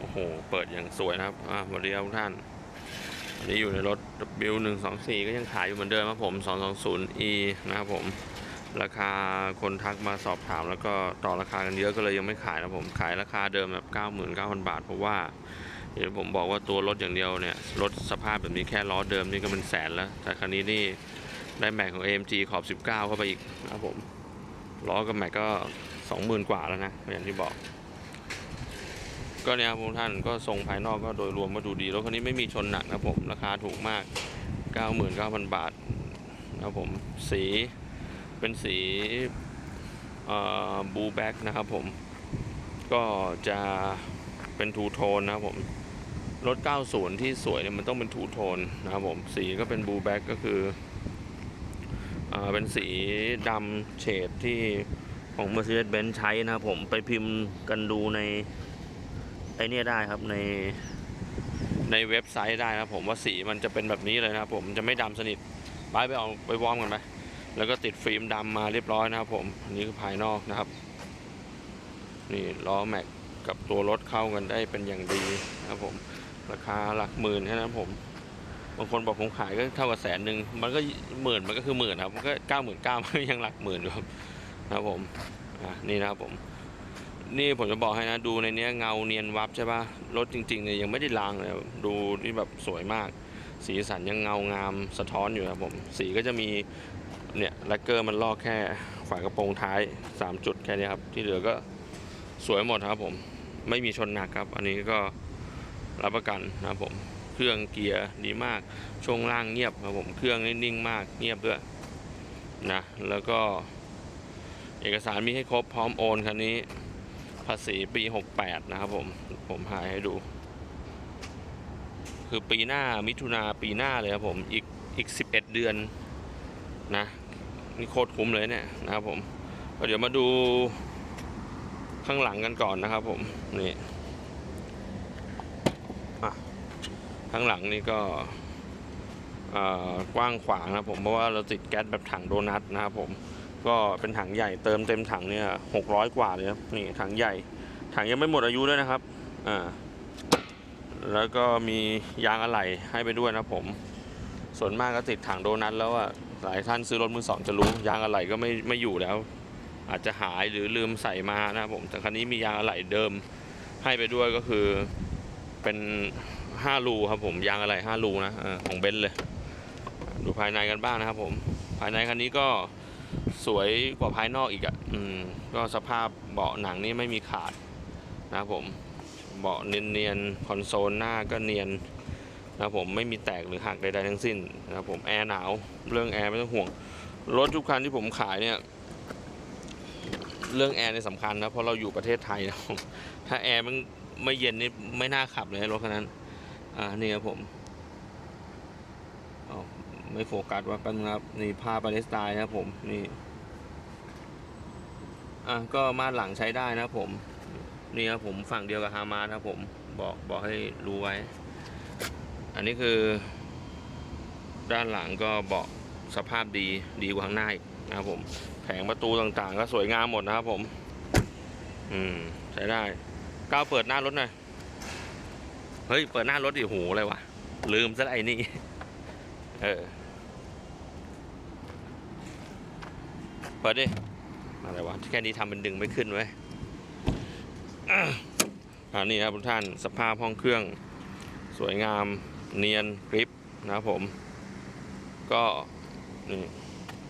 โอ้โห เปิดอย่างสวยนะครับ อ่าสวัสดีครับทุกท่านอันนี้อยู่ในรถ W124 ก็ยังขายอยู่เหมือนเดิมครับผม 220e นะครับผม ราคาคนทักมาสอบถามแล้วก็ต่อราคากันเยอะก็เลยยังไม่ขายนะผม ขายราคาเดิมแบบ 99,000 บาท เพราะว่าเดี๋ยวผมบอกว่าตัวรถอย่างเดียวเนี่ย รถสภาพแบบนี้แค่ล้อเดิมนี่ก็เป็นแสนแล้ว แต่คันนี้นี่ได้แม็กของ AMG ขอบ 19 เข้าไปอีกนะครับผม ล้อกับแม็กก็ 20,000 กว่าแล้วนะ อย่างที่บอก ก็เนี่ยครับทุกท่านก็ทรงภายนอกก็โดยรวมมาดูดีรถคันนี้ไม่มีชนหนักนะผมราคาถูกมาก 99,000 บาทนะครับผมสีเป็นสีบูแบ็กนะครับผมก็จะเป็นทูโทนนะครับผมรถ 90 ที่สวยเนี่ยมันต้องเป็นทูโทนนะครับผมสีก็เป็นบูแบ็กก็คืออเป็นสีดำเฉดที่ของ Mercedes-Benz ใช้นะครับผมไปพิมพ์กันดูใน อเนี่ยได้ครับในในเว็บไซต์ได้นะผมว่าสีมันจะเป็นแบบนี้เลยนะครับผมจะไม่ดำสนิทไปไปเอาไปวอร์มกันไปแล้วก็ติดฟิล์มดำมาเรียบร้อยนะครับผมอันนี้คือภายนอกนะครับ นี่ล้อแม็กกับตัวรถเข้ากันได้เป็นอย่างดีนะครับผมราคาหลักหมื่นแค่นั้นผมบางคนบอกผมขายก็เท่ากับแสนหนึ่งมันก็หมื่นมันก็คือหมื่นครับมันก็เก้าหมื่นเก้ามันยังหลักหมื่นอยู่ครับนะครับผมอะนี่นะครับผม นี่ผมจะบอกให้นะ ดูในเนี้ยเงาเนียนวับใช่ปะรถจริงๆเนี่ยยังไม่ได้ล้างเลยดูนี่แบบสวยมาก สีสันยังเงางามสะท้อนอยู่ครับผมสีก็จะมีเนี่ยแลกเกอร์มันลอกแค่ฝากระโปรงท้าย 3 จุดแค่นี้ครับ ที่เหลือก็สวยหมดครับผมไม่มีชนหนักครับ อันนี้ก็รับประกันนะครับผมเครื่องเกียร์ดีมากช่วงล่างเงียบครับผมเครื่องนิ่งมากเงียบด้วยนะแล้วก็เอกสารมีให้ครบพร้อมโอนคันนี้ ภาษีปี 68 นะครับผม ผมหายให้ดู คือปีหน้ามิถุนาปีหน้าเลยครับผม อีกอีก 11 เดือนนะนี่โคตรคุ้มเลยเนี่ยนะครับผมเดี๋ยวมาดูข้างหลังกันก่อนนะครับผม นี่ข้างหลังนี่ก็กว้างขวางนะครับผมเพราะว่าเราติดแก๊สแบบถังโดนัทนะครับผม ก็เป็นถังใหญ่เติมเต็มถังเนี่ยหกร้อยกว่าเลยครับนี่ถังใหญ่ ถังยังไม่หมดอายุด้วยนะครับอ่าแล้วก็มียางอะไหล่ให้ไปด้วยนะผม ส่วนมากก็ติดถังโดนัทแล้วอะหลายท่านซื้อรถมือสองจะรู้ ยางอะไหล่ก็ไม่ไม่อยู่แล้ว อาจจะหายหรือลืมใส่มานะผมแต่คันนี้มียางอะไหล่เดิมให้ไปด้วยก็คือเป็น5รูครับผมยางอะไหล่5รูนะอของเบนซ์เลย ดูภายในกันบ้างนะครับผม ภายในคันนี้ก็ สวยกว่าภายนอกอีกอะ่ะอืมก็สภาพเบาะหนังนี่ไม่มีขาดนะครับผมเบาะเนียนๆคอนโซลหน้าก็เนียนนะครับผมไม่มีแตกหรือหักใดๆทั้งสิ้นนะครับผมแอร์หนาวเรื่องแอร์ไม่ต้องห่วงรถทุกคันที่ผมขายเนี่ยเรื่องแอร์เนี่ยสำคัญนะเพราะเราอยู่ประเทศไทยนะครับผมถ้าแอร์มันไม่เย็นนี่ไม่น่าขับเลยรถคันนั้นอ่านี่ครับผมเอไม่โฟกัสว่าแป๊บนึงนะครับนี่ผ้าปาเลสไตน์นะครับผมนี่ อะก็มาดหลังใช้ได้นะผมนี่ครับผมฝั่งเดียวกับฮามาสครับผมบอกบอกให้รู้ไว้ อันนี้คือ ด้านหลังก็เบาะสภาพดีดีกว่าข้างหน้าอีกนะครับผมแผงประตูต่างๆ ก็สวยงามหมดนะครับผม อืมใช้ได้ก้าวเปิดหน้ารถหน่อยเฮ้ยเปิดหน้ารถดิโหอะไรวะลืมซะไอ้นี่เออเปิดดิ อะไรวะแค่นี้ทำเป็นดึงไม่ขึ้นไว้อ่านี่ครับทุกท่านสภาพห้องเครื่อง สวยงามเนียนกริปนะครับผม ก็นี่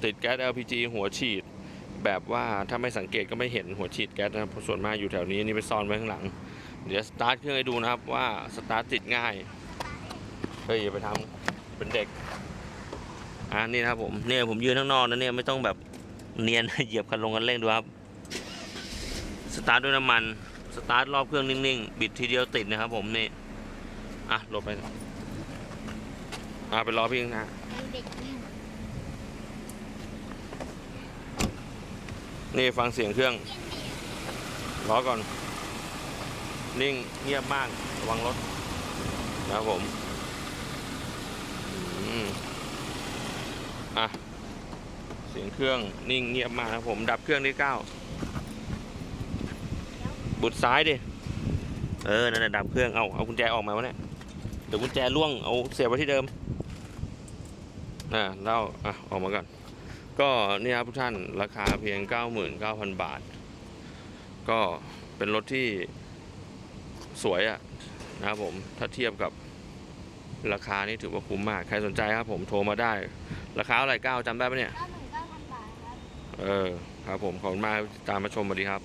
ติดแก๊ส LPG หัวฉีด แบบว่าถ้าไม่สังเกตก็ไม่เห็นหัวฉีดแก๊สนะครับเพราะส่วนมากอยู่แถวนี้นี่ไปซ่อนไว้ข้างหลัง เดี๋ยวสตาร์ทเครื่องให้ดูนะครับว่าสตาร์ทติดง่ายเฮ้ยอย่าไปทำเป็นเด็กอ่านี่นะครับผมเนี่ยผมยืนข้างนอกนะเนี่ยไม่ต้องแบบ เนียน เหยียบคันลงคันเร่งดูครับ สตาร์ทด้วยน้ำมัน สตาร์ทรอบเครื่องนิ่งๆ บิดทีเดียวติดนะครับผมนี่ อะหลบไปอะไปรอพี่ข้งนะนี่ยนี่ฟังเสียงเครื่องรอก่อน นิ่งเงียบมากระวังรถนะครับผมอืมอะ เสียงเครื่องนิ่งเงียบมากครับผม ดับเครื่องที่เก้าบุดซ้ายดิ เออ นั่นแหละดับเครื่อง เอา เอากุญแจออกมาวะเนี่ย เดี๋ยวกุญแจล่วง เอาเสียบไว้ที่เดิม อ่าแล้วอะ ออกมาก่อน ก็เนี่ยครับทุกท่าน ราคาเพียง 99,000 บาท ก็เป็นรถที่สวยอะนะครับผม ถ้าเทียบกับราคานี่ถือว่าคุ้มมาก ใครสนใจครับผม โทรมาได้ ราคาเท่าไหร่ก้าจำได้ปะเนี่ย เออครับผมขอบคุณมากตามมาชมสวัสดีครับ